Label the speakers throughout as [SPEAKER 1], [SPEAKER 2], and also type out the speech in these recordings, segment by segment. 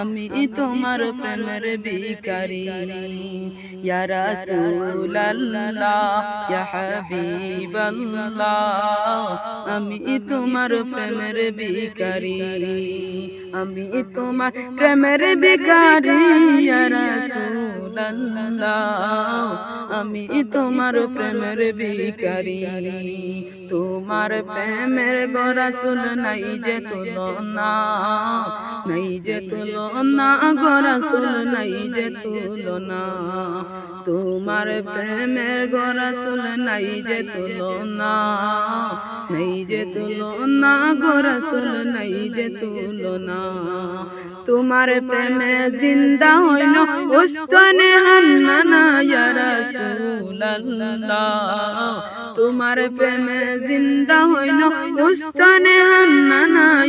[SPEAKER 1] আমি তোমার প্রেমের বিকারি ইয়া রাসূলুল্লাহ ইয়া হাবিবাল্লাহ। আমি তোমার প্রেমের বিকারি আমি তোমার প্রেমের বিকারি ইয়া রাসূলুল্লাহ। আমি তোমার প্রেমের বিকারি তোমার প্রেমের গোরাসুল নাই যে তুলনা। নাই যে তুলনা গোরাসুল নাই যে তুলনা তোমার প্রেমের গোরাসুল নাই যে তুলনা নাই যে তুলনা গোরাসুল নাই যে তুলনা তোমার প্রেমে জিন্দা হইল, উস্তনে হান্নানা তোমার প্রেমে জিন্দা হইল, উস্তনে রাসূলুল্লাহ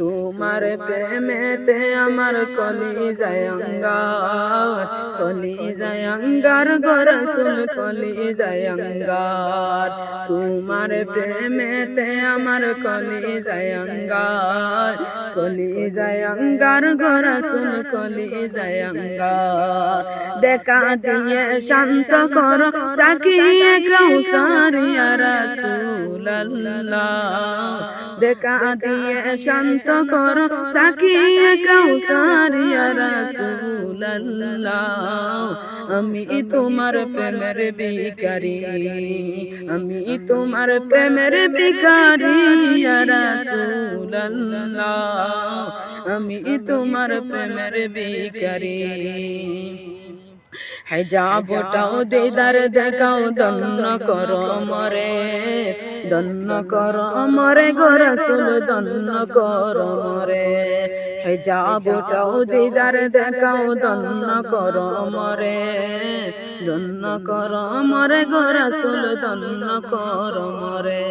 [SPEAKER 1] তোমার প্রেমেতে আমার কলি জায়ঙ্গার কলি জায়ঙ্গার গরসুল কলি জায়ঙ্গার। তোমার প্রেমেতে আমার কলি জায়ঙ্গার কলি জায়ঙ্গার গরসুল কলি জায়ঙ্গার। দেখা দিয়ে শান্ত করো সাকিয়ে কৌসারিয়া রাসূলুল্লাহ। দেখা দিয়ে শান্ত করো সাকিয়ে কৌসারিয়া রাসূলুল্লাহ। আমি তোমার প্রেমের বিকারি আমি তোমার প্রেমের বিকারি ইয়া রাসূলুল্লাহ। আমি তোমার প্রেমের বিকারি হেজাবটাও দিদার দেখাও দন্ন কর মরে দন্ন কর মরে গোরসুল দন্ন কর মরে হেজাবটাও দিদার দেখাও দন্ন কর মরে দন্ন কর মরে গোরসুল দন্ন কর মরে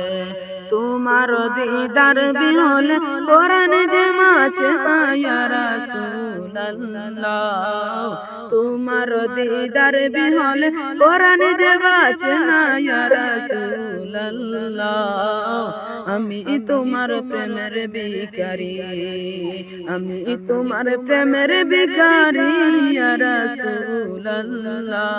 [SPEAKER 1] তোমার দিদার বিহলে কোরআন যে মাছ মায়া রাসূলুল্লাহ। তোমার দিদার বিহলে কোরআন যে মাছ মায়া রাসূলুল্লাহ। আমি তোমার প্রেমের বিকারি আমি তোমার প্রেমের বিকারি রাসূলুল্লাহ।